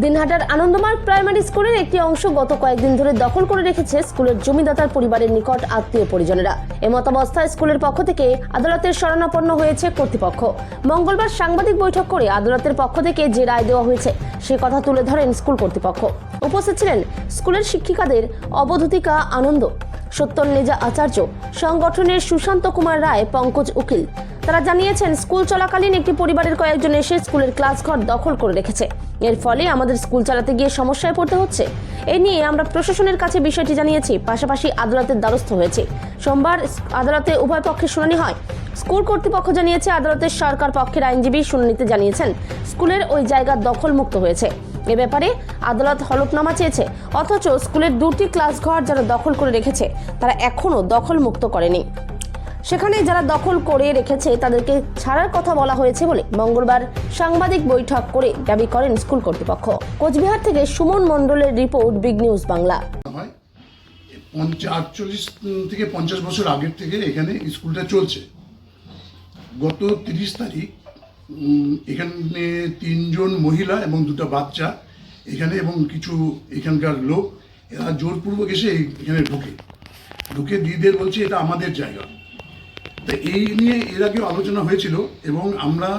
দিনহাটার Ananda Marga primary স্কুলের একটি অংশ গত কয়েকদিন ধরে দখল করে রেখেছে স্কুলের জমিদাতার পরিবারের নিকট আত্মীয় পরিজনেরা। এমতাবস্থায় স্কুলের পক্ষ থেকে আদালতের শরণাপন্ন হয়েছে কর্তৃপক্ষ। মঙ্গলবার সাংবাদিক বৈঠক করে আদালতের পক্ষ থেকে যে রায় দেওয়া হয়েছে, সে কথা তুলে ধরেন স্কুল কর্তৃপক্ষ। উপস্থিত ছিলেন স্কুলের শিক্ষিকাদের অবধূতিকা আনন্দ সত্যন্নেজা আচার্য, সংগঠনের সুশান্ত কুমার রায়, পঙ্কজ উকিল তারা জানিয়েছেন, স্কুল চলাকালীন একটি পরিবারের কয়েকজন এসে স্কুলের ক্লাসঘর দখল করে রেখেছে। এর ফলে আমাদের স্কুল চালাতে গিয়ে সমস্যায় পড়তে হচ্ছে। এ নিয়ে আমরা প্রশাসনের কাছে বিষয়টি জানিয়েছি, পাশাপাশি আদালতের দ্বারস্থ হয়েছে। সোমবার আদালতে উভয় পক্ষের শুনানি হয়। স্কুল কর্তৃপক্ষ জানিয়েছে আদালতের সরকার পক্ষের আইনজীবী শুনানিতে জানিয়েছেন, স্কুলের ওই জায়গা দখল মুক্ত হয়েছে। এ ব্যাপারে আদালত হলফনামা চেয়েছে, অথচ স্কুলের দুটি ক্লাসঘর যারা দখল করে রেখেছে, তারা এখনও দখল মুক্ত করেনি। সেখানে যারা দখল করে রেখেছে, তাদেরকে ছাড়ার কথা বলা হয়েছে বলে মঙ্গলবার সাংবাদিক বৈঠক করে দাবি করেন স্কুল কর্তৃপক্ষ। কোচবিহার থেকে সুমন মণ্ডলের রিপোর্ট, বিগ নিউজ বাংলা। আটচল্লিশ থেকে পঞ্চাশ বছর আগের থেকে এখানে স্কুলটা চলছে। গত তিরিশ তারিখ এখানে তিনজন মহিলা এবং দুটো বাচ্চা এখানে এবং কিছু এখানকার লোক, এরা জোরপূর্বক এসে এখানে ঢোকে। ঢুকে দিদিদের বলছে, এটা আমাদের জায়গা। তো এই নিয়ে এর আগেও আলোচনা হয়েছিল এবং আমরা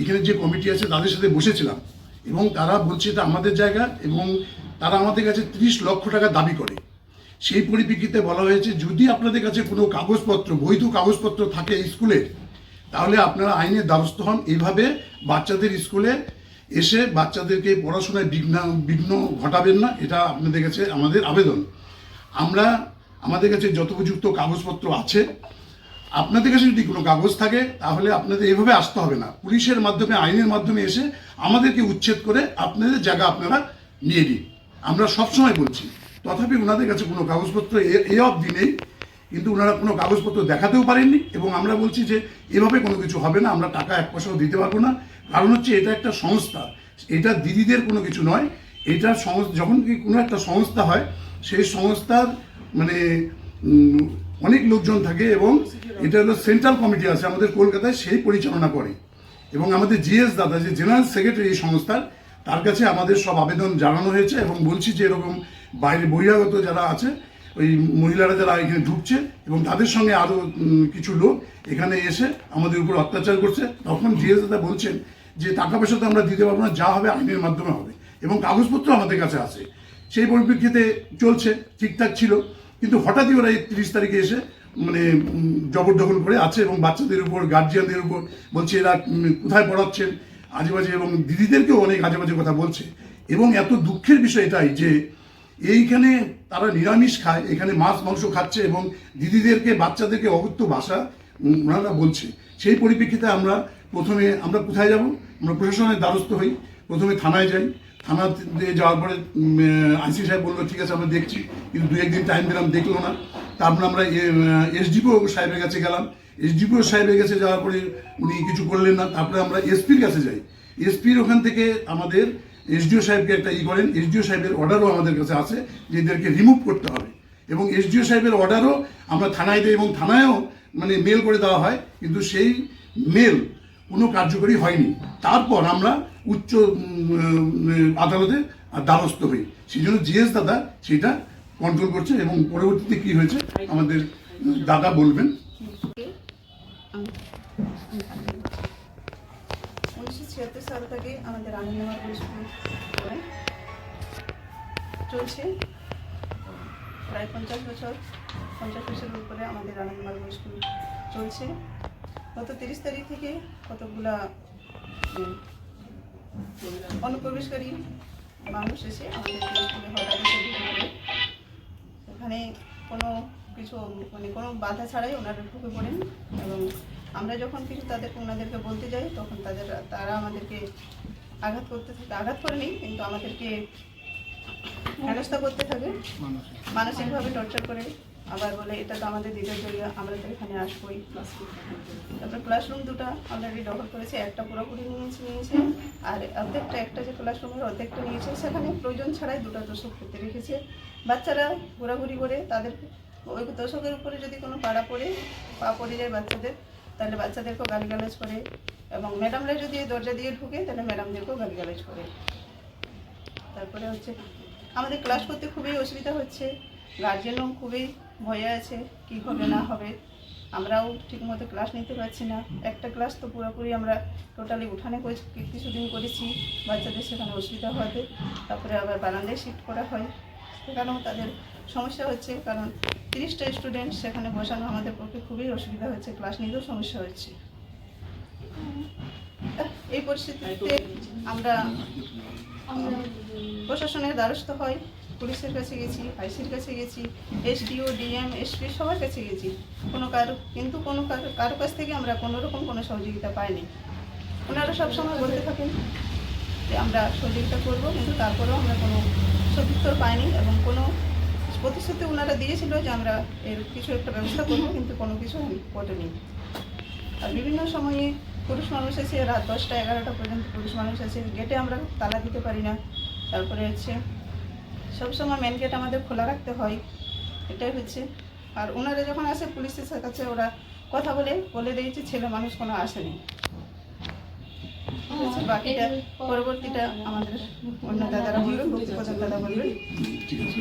এখানে যে কমিটি আছে তাদের সাথে বসেছিলাম এবং তারা বলছে এটা আমাদের জায়গা এবং তারা আমাদের কাছে ত্রিশ লক্ষ টাকা দাবি করে। সেই পরিপ্রেক্ষিতে বলা হয়েছে, যদি আপনাদের কাছে কোনো কাগজপত্র, বৈধ কাগজপত্র থাকে স্কুলের তাহলে আপনারা আইনের দ্বারস্থ হন। এইভাবে বাচ্চাদের স্কুলে এসে বাচ্চাদেরকে পড়াশোনায় বিঘ্ন বিঘ্ন ঘটাবেন না, এটা আপনাদের কাছে আমাদের আবেদন। আমরা, আমাদের কাছে যত উপযুক্ত কাগজপত্র আছে আপনাদের কাছে যদি কোনো কাগজ থাকে, তাহলে আপনাদের এভাবে আসতে হবে না। পুলিশের মাধ্যমে, আইনের মাধ্যমে এসে আমাদেরকে উচ্ছেদ করে আপনাদের জায়গা আপনারা নিয়ে নিন। আমরা সবসময় বলছি, তথাপি ওনাদের কাছে কোনো কাগজপত্র এ- অবধি নেই, কিন্তু ওনারা কোনো কাগজপত্র দেখাতেও পারেননি এবং আমরা বলছি যে এভাবে কোনো কিছু হবে না, আমরা টাকা এক পয়সাও দিতে পারব না। কারণ হচ্ছে এটা একটা সংস্থা, এটা দিদিদের কোনো কিছু নয়। এটা যখন কি কোনো একটা সংস্থা হয়, সেই সংস্থার মানে অনেক লোকজন থাকে এবং এটা হলো সেন্ট্রাল কমিটি আছে আমাদের কলকাতায়, সেই পরিচালনা করে। এবং আমাদের জিএস দাদা, যে জেনারেল সেক্রেটারি এই সংস্থার, তার কাছে আমাদের সব আবেদন জানানো হয়েছে এবং বলছি যে এরকম বাইরে বহিরাগত যারা আছে, ওই মহিলারা যারা এখানে ঢুকছে এবং তাদের সঙ্গে আরও কিছু লোক এখানে এসে আমাদের উপর অত্যাচার করছে। তখন জিএস দাদা বলছেন যে টাকা পয়সা তো আমরা দিতে পারব না, যা হবে আইনের মাধ্যমে হবে এবং কাগজপত্র আমাদের কাছে আছে। সেই পরিপ্রেক্ষিতে চলছে, ঠিকঠাক ছিল। কিন্তু হঠাৎই ওরা এই তিরিশ তারিখে এসে মানে জবরদখল করে আছে এবং বাচ্চাদের উপর গার্জিয়ানদের উপর বলছে এরা কোথায় পড়াচ্ছেন আজে বাজে এবং দিদিদেরকেও অনেক আজে বাজে কথা বলছে। এবং এত দুঃখের বিষয় এটাই যে, এইখানে তারা নিরামিষ খায়, এখানে মাছ, মাংস খাচ্ছে এবং দিদিদেরকে, বাচ্চাদেরকে অগত্য ভাষা ওনারা বলছে। সেই পরিপ্রেক্ষিতে আমরা প্রথমে, আমরা কোথায় যাব? আমরা প্রশাসনের দ্বারস্থ হই, প্রথমে থানায় যাই। থানাতে যাওয়ার পরে আইসি সাহেব বলল, ঠিক আছে, আমরা দেখছি। কিন্তু দু একদিন টাইম দিলাম, দেখল না। তারপরে আমরা এসডিপিও সাহেবের কাছে গেলাম। এসডিপিও সাহেবের কাছে যাওয়ার পরে উনি কিছু করলেন না। তারপরে আমরা এসপির কাছে যাই। এসপির ওখান থেকে আমাদের এসডিও সাহেবকে একটা ই করেন। এসডিও সাহেবের অর্ডারও আমাদের কাছে আছে, যে এদেরকে রিমুভ করতে হবে। এবং এসডিও সাহেবের অর্ডারও আমরা থানায় দিই এবং থানায়ও মানে মেল করে দেওয়া হয়। কিন্তু সেই মেল কোনো কার্যকরী হয়নি। তারপর আমরা উচ্চ আদালতে দ্বারস্থ হই। সেই জন্য জিএস দাদা সেটা কন্ট্রোল করছে এবং পরবর্তীতে কি হয়েছে আমাদের দাদা বলবেন। উনিশশো ছিয়াত্তর আমাদের চলছে প্রায় পঞ্চাশ বছর, পঞ্চাশ বছরের উপরে আমাদের আনন্দমার্গ স্কুল চলছে। গত তিরিশ তারিখ থেকে কতগুলা অনুপ্রবেশকারী মানুষ এসে আমাদের কোনো কিছু মানে কোনো বাধা ছাড়াই ওনারা ঢুকে পড়েন এবং আমরা যখন কিছু তাদেরকে ওনাদেরকে বলতে যাই তখন তাদের তারা আমাদেরকে আঘাত করতে থাকে। আঘাত করেনি কিন্তু আমাদেরকে হেনস্থা করতে থাকে। মানসিকভাবে টর্চার করে। আবার বলে, এটা তো আমাদের দিদের জায়গা আমরা তো এখানে আসবোই ক্লাসরুম তারপরে ক্লাসরুম দুটো অলরেডি দখল করেছে, একটা পুরোপুরি নিয়েছে নিয়েছে। আর অর্ধেকটা একটা যে ক্লাসরুমের অর্ধেকটা নিয়েছে, সেখানে প্রয়োজন ছাড়াই দুটো তোষক করতে রেখেছে। বাচ্চারা ঘোরাঘুরি করে তাদের ওই তোষকের উপরে যদি কোনো পাড়া পড়ে, পা পড়ে যায় বাচ্চাদের, তাহলে বাচ্চাদেরকেও গালিগালাজ করে এবং ম্যাডামরা যদি এই দরজা দিয়ে ঢুকে, তাহলে ম্যাডামদেরকেও গালিগালাজ করে। তারপরে হচ্ছে, আমাদের ক্লাস করতে খুবই অসুবিধা হচ্ছে। গার্জেনও খুবই ভয়ে আছে কি হবে না হবে আমরাও ঠিকমতো ক্লাস নিতে পারছি না। একটা ক্লাস তো পুরোপুরি আমরা টোটালি উঠানে কিছুদিন করেছি বাচ্চাদের সেখানে অসুবিধা হওয়াতে তারপরে আবার বারান্দায় শিফট করা হয়। সেখানেও তাদের সমস্যা হচ্ছে কারণ তিরিশটা স্টুডেন্ট সেখানে বসানো আমাদের পক্ষে খুবই অসুবিধা হচ্ছে ক্লাস নিতেও সমস্যা হচ্ছে। এই পরিস্থিতিতে আমরা প্রশাসনের দ্বারস্থ হয় পুলিশের কাছে গেছি, আইসির কাছে গেছি এসডিও ডিএম, এসপি সবার কাছে গেছি। কোনো কারও, কিন্তু কোনো কারও কারও কাছ থেকে আমরা কোনো রকম কোনো সহযোগিতা পাইনি। ওনারা সবসময় বলতে থাকেন যে আমরা সহযোগিতা করব, কিন্তু তারপরেও আমরা কোনো সদুত্তর পাইনি এবং কোনো প্রতিশ্রুতি ওনারা দিয়েছিল যে আমরা এর কিছু একটা ব্যবস্থা করব, কিন্তু কোনো কিছু ঘটেনি। আর বিভিন্ন সময়ে পুরুষ মানুষ এসে রাত দশটা এগারোটা পর্যন্ত পুরুষ মানুষ এসে গেটে আমরা তালা দিতে পারি না। তারপরে হচ্ছে সবসময় মেন গেট আমাদের খোলা রাখতে হয়। এটাই হচ্ছে। আর ওনারা যখন আসে পুলিশের কাছে ওরা কথা বলে বলে দিয়েছে ছেলে মানুষ কোনো আসেনি। বাকিটা পরবর্তীটা আমাদের অন্য দাদারা বলবেন দাদা বলবেন ঠিক আছে।